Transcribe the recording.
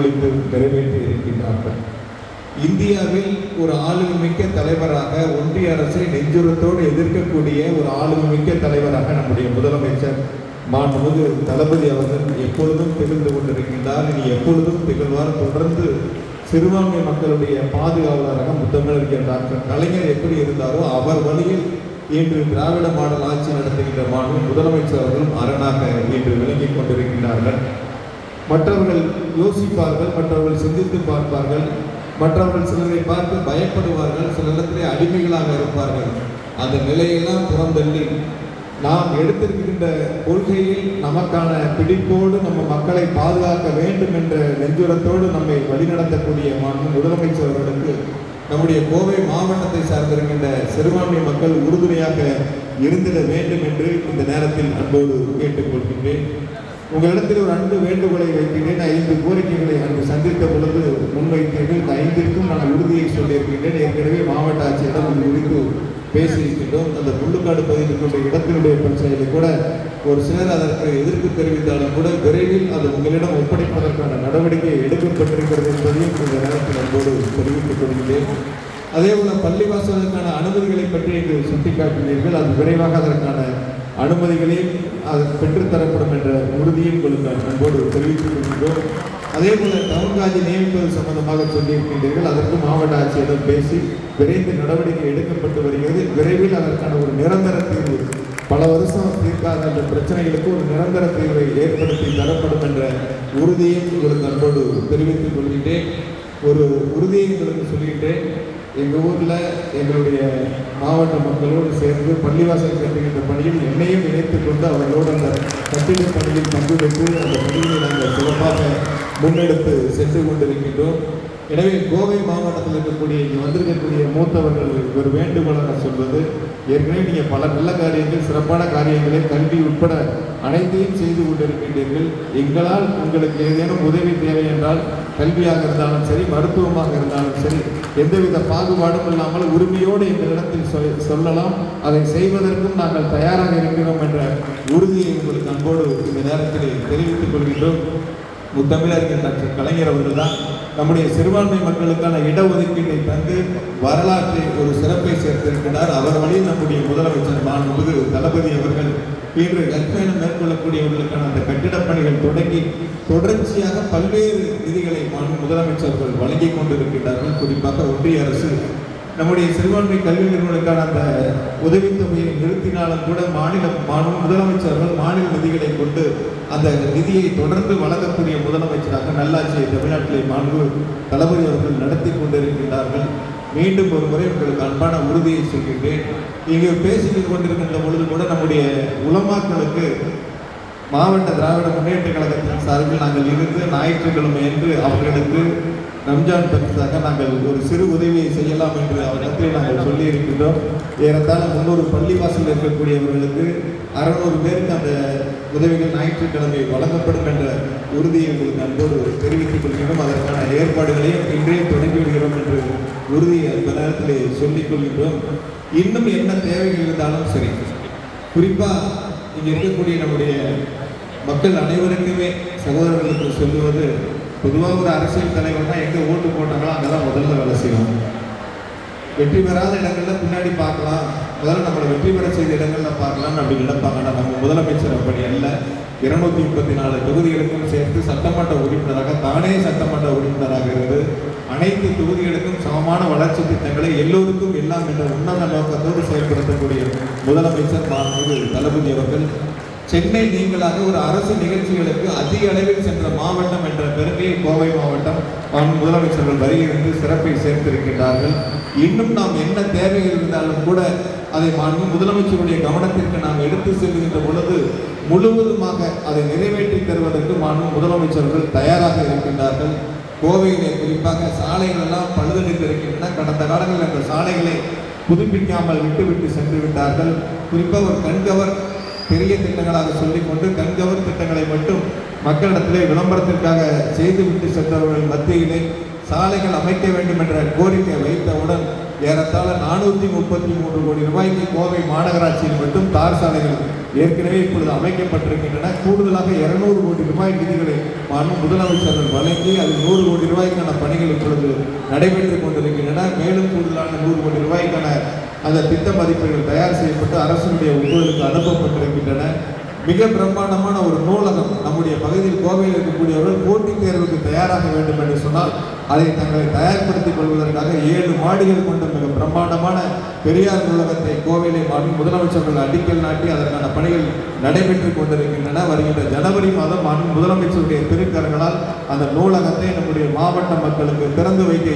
பொழிந்து நிறைவேற்றி இருக்கின்றார்கள். இந்தியாவில் ஒரு ஆளுமைமிக்க தலைவராக ஒன்றிய அரசை நெஞ்சுரத்தோடு எதிர்க்கக்கூடிய ஒரு ஆளுமைமிக்க தலைவராக நம்முடைய முதலமைச்சர் மாண்புமிகு தளபதி அவர்கள் எப்பொழுதும் திகழ்ந்து கொண்டிருக்கின்றார். இனி எப்பொழுதும் திகழ்வார். தொடர்ந்து சிறுபான்மை மக்களுடைய பாதுகாவலராக முத்தமிழர் டாக்டர் கலைஞர் எப்படி இருந்தாரோ அவர் வழியில் இன்று திராவிட மாடல் ஆட்சி நடத்துகின்ற மாணவன் முதலமைச்சர் அவர்களும் அரணாக இன்று விளங்கிக் கொண்டிருக்கின்றார்கள். மற்றவர்கள் யோசிப்பார்கள் மற்றவர்கள் சிந்தித்து பார்ப்பார்கள். மற்றவர்கள் சிலரை பார்த்து பயப்படுவார்கள் சில இடத்திலே அடிமைகளாக இருப்பார்கள். அந்த நிலையெல்லாம் புறந்தள்ளி நாம் எடுத்திருக்கின்ற கொள்கையில் நமக்கான பிடிப்போடு நம்ம மக்களை பாதுகாக்க வேண்டும் என்ற நெஞ்சுரத்தோடு நம்மை வழிநடத்தக்கூடிய மாநில முதலமைச்சர் அவர்களுக்கு நம்முடைய கோவை மாவட்டத்தை சார்ந்திருக்கின்ற சிறுபான்மை மக்கள் உறுதுணையாக இருந்திட வேண்டும் என்று இந்த நேரத்தில் அன்போடு கேட்டுக்கொள்கின்றேன். உங்களிடத்தில் ஒரு அன்பு வேண்டுகோளை வைக்கின்றேன். ஐந்து கோரிக்கைகளை அன்று சந்தித்த பொழுது முன்வைத்தீர்கள். இந்த ஐந்திற்கும் நான் உறுதியை சொல்லியிருக்கின்றேன். ஏற்கனவே மாவட்ட ஆட்சியிடம் இது குறித்து பேசியிருக்கின்றோம். அந்த முள்ளுக்காடு பகுதியில் கொண்ட இடத்தினுடைய பிரச்சனைகளை கூட ஒரு சிலர் அதற்கு எதிர்ப்பு தெரிவித்தாலும் கூட விரைவில் அது உங்களிடம் ஒப்படைப்பதற்கான நடவடிக்கை எடுக்கப்பட்டிருக்கிறது என்பதையும் இந்த நேரத்தில் அன்போடு தெரிவித்துக் கொள்கிறேன் அதே போல பள்ளிவாசலுக்கான அனுமதிகளை பற்றி இங்கு சுட்டிக்காட்டினீர்கள் அது விரைவாக அதற்கான அனுமதிகளையும் அது பெற்றுத்தரப்படும் என்ற உறுதியை உங்களுக்கு அன்போடு தெரிவித்துக் கொள்கின்றோம். அதே போல டவுன்காஜி நியமிப்பது சம்பந்தமாக சொல்லியிருக்கின்றீர்கள். அதற்கு மாவட்ட ஆட்சியரிடம் பேசி விரைந்து நடவடிக்கை எடுக்கப்பட்டு வருகிறது. விரைவில் அதற்கான ஒரு நிரந்தர தீர்வு பல வருஷம் தீர்க்காத அந்த பிரச்சனைகளுக்கு ஒரு நிரந்தர தீர்வை ஏற்படுத்தி தரப்படும் என்ற உறுதியை உங்களுக்கு அன்போடு தெரிவித்துக் கொள்கின்றேன். ஒரு உறுதியை உங்களுக்கு சொல்கின்றேன் எங்கள் ஊரில் எங்களுடைய மாவட்ட மக்களோடு சேர்ந்து பள்ளிவாசல் கட்டுகின்ற பணியில் என்னையும் இணைத்துக் கொண்டு அவர்களோடு அந்த கட்டிட பணியில் பங்கு அந்த பணியை நாங்கள் சிறப்பாக முன்னெடுத்து சென்று கொண்டிருக்கின்றோம். எனவே கோவை மாவட்டத்தில் இருக்கக்கூடிய இங்கே வந்திருக்கக்கூடிய மூத்தவர்கள் ஒரு வேண்டுகோளாக சொல்வது ஏற்கனவே நீங்கள் பல நல்ல காரியங்கள் சிறப்பான காரியங்களை கல்வி உட்பட அனைத்தையும் செய்து கொண்டிருக்கின்றீர்கள். எங்களால் உங்களுக்கு ஏதேனும் உதவி தேவை என்றால் கல்வியாக இருந்தாலும் சரி மருத்துவமாக இருந்தாலும் சரி எந்தவித பாகுபாடும் இல்லாமல் உரிமையோடு எங்களிடத்தில் சொல்லலாம். அதை செய்வதற்கும் நாங்கள் தயாராக இருக்கிறோம் என்ற உறுதியை உங்களுக்கு அன்போடு இந்த நேரத்தில் தெரிவித்துக் கொள்கின்றோம். முத்தமிழர்கள் டாக்டர் கலைஞர் அவர்கள் தான் நம்முடைய சிறுபான்மை மக்களுக்கான இடஒதுக்கீட்டை தந்து வரலாற்றை ஒரு சிறப்பை சேர்த்திருக்கிறார். அவர் வழியில் நம்முடைய முதலமைச்சர் மாண்புமிகு தளபதி அவர்கள் இன்று கற்பயணம் மேற்கொள்ளக்கூடியவர்களுக்கான அந்த கட்டிடப் பணிகள் தொடங்கி தொடர்ச்சியாக பல்வேறு நிதிகளை முதலமைச்சர்கள் வழங்கிக் கொண்டிருக்கிறார்கள் குறிப்பாக ஒன்றிய அரசு நம்முடைய சிறுபான்மை கல்வி நிறுவனங்களுக்கான அந்த உதவித்தொகையை நிறுத்தினாலும் கூட மாநில மாநில முதலமைச்சர்கள் மாநில நிதிகளை கொண்டு அந்த நிதியை தொடர்ந்து வழங்கக்கூடிய முதலமைச்சராக நல்லாட்சியை தமிழ்நாட்டிலே மாண்பு தளபதி அவர்கள் நடத்தி கொண்டிருக்கின்றார்கள். மீண்டும் ஒரு முறை உங்களுக்கு அன்பான உறுதியை சொல்கின்றேன். இங்கு பேசிக் கொண்டிருக்கின்ற பொழுது கூட நம்முடைய உலமாக்களுக்கு மாவட்ட திராவிட முன்னேற்ற கழகத்தின் சார்பில் நாங்கள் இருந்து ஞாயிற்றுக்கிழமை என்று அவர்களுக்கு ரம்ஜான் பரிசாக நாங்கள் ஒரு சிறு உதவியை செய்யலாம் என்று அவரிடத்தில் நாங்கள் சொல்லியிருக்கின்றோம். ஏறத்தாழ முன்னூறு பள்ளிவாசல் இருக்கக்கூடியவர்களுக்கு அறுநூறு பேருக்கு அந்த உதவிகள் ஞாயிற்றுக்கிழமை வழங்கப்படும் என்ற உறுதியை உங்களுக்கு அன்போடு தெரிவித்துக் கொள்கிறோம். அதற்கான ஏற்பாடுகளையும் இன்றே தொடங்கிவிடுகிறோம் என்று உறுதியை அந்த நேரத்திலே சொல்லிக் கொள்கின்றோம். இன்னும் என்ன தேவைகள் இருந்தாலும் சரி குறிப்பாக இங்கே இருக்கக்கூடிய நம்முடைய மக்கள் அனைவருக்குமே சகோதரர்களுக்கு சொல்லுவது பொதுவாக ஒரு அரசியல் தலைவர்னா எங்கே ஓட்டு போட்டாங்களோ அங்கே தான் முதல்ல வேலை செய்வாங்க வெற்றி பெறாத இடங்களில் பின்னாடி பார்க்கலாம். முதல்ல நம்மளை வெற்றி பெற செய்த இடங்களில் பார்க்கலாம்னு அப்படி நினைப்பாங்க. ஆனால் நம்ம முதலமைச்சர் அப்படி அல்ல. இருநூத்தி முப்பத்தி நாலு தொகுதிகளுக்கும் சேர்த்து சட்டமன்ற உறுப்பினராக தானே சட்டமன்ற உறுப்பினராக இருந்து அனைத்து தொகுதிகளுக்கும் சமமான வளர்ச்சி திட்டங்களை எல்லோருக்கும் எல்லாம் என்ற உன்னத நோக்கத்தோடு செயல்படுத்தக்கூடிய முதலமைச்சர் மாண்புமிகு தளபதி அவர்கள் சென்னை நீங்களாக ஒரு அரசு நிகழ்ச்சிகளுக்கு அதிக அளவில் சென்ற மாவட்டம் என்ற பெருமையை கோவை மாவட்டம் மாண்பு முதலமைச்சர்கள் வருகிறது சிறப்பை சேர்த்திருக்கின்றார்கள். இன்னும் நாம் என்ன தேவை இருந்தாலும் கூட அதை மாண்பு முதலமைச்சருடைய கவனத்திற்கு நாம் எடுத்து செல்கின்ற பொழுது முழுவதுமாக அதை நிறைவேற்றி தருவதற்கு மாண்பு முதலமைச்சர்கள் தயாராக இருக்கின்றார்கள். கோவையிலே குறிப்பாக சாலைகள் எல்லாம் பழுதடைந்து இருக்கின்றன கடந்த காலங்களில் அந்த சாலைகளை புதுப்பிக்காமல் விட்டுவிட்டு சென்று விட்டார்கள். குறிப்பாக ஒரு கண்கவர் பெரிய திட்டங்களாக சொல்லிக்கொண்டு கண்கவர் திட்டங்களை மட்டும் மக்களிடத்திலே விளம்பரத்திற்காக செய்துவிட்டு சென்றவர்கள் மத்தியிலே சாலைகள் அமைக்க வேண்டும் என்ற கோரிக்கை வைத்தவுடன் ஏறத்தாழ நானூற்றி முப்பத்தி மூன்று கோடி ரூபாய்க்கு கோவை மாநகராட்சியில் மட்டும் தார் சாலைகள் ஏற்கனவே இப்பொழுது அமைக்கப்பட்டிருக்கின்றன. கூடுதலாக இருநூறு கோடி ரூபாய் நிதிகளை மாண்பு முதலமைச்சர்கள் வழங்கி அதில் நூறு கோடி ரூபாய்க்கான பணிகள் இப்பொழுது நடைபெற்றுக் கொண்டிருக்கின்றன. மேலும் கூடுதலான நூறு கோடி ரூபாய்க்கான அந்த திட்ட மதிப்பீடுகள் தயார் செய்யப்பட்டு அரசினுடைய ஒப்புதலுக்கு அனுப்பப்பட்டிருக்கின்றன. மிக பிரம்மாண்டமான ஒரு நூலகம் நம்முடைய பகுதியில் கோவையில் இருக்கக்கூடியவர்கள் போட்டித் தேர்வுக்கு தயாராக வேண்டும் என்று சொன்னால் அதை தங்களை தயார்படுத்திக் கொள்வதற்காக ஏழு மாடிகள் கொண்ட மிக பிரம்மாண்டமான பெரியார் நூலகத்தை கோவிலை மாநில முதலமைச்சர்கள் அடிக்கல் நாட்டி அதற்கான பணிகள் நடைபெற்றுக் கொண்டிருக்கின்றன. வருகின்ற ஜனவரி மாதம் மாநில முதலமைச்சருடைய திருக்கரங்களால் அந்த நூலகத்தை நம்முடைய மாவட்ட மக்களுக்கு திறந்து வைக்க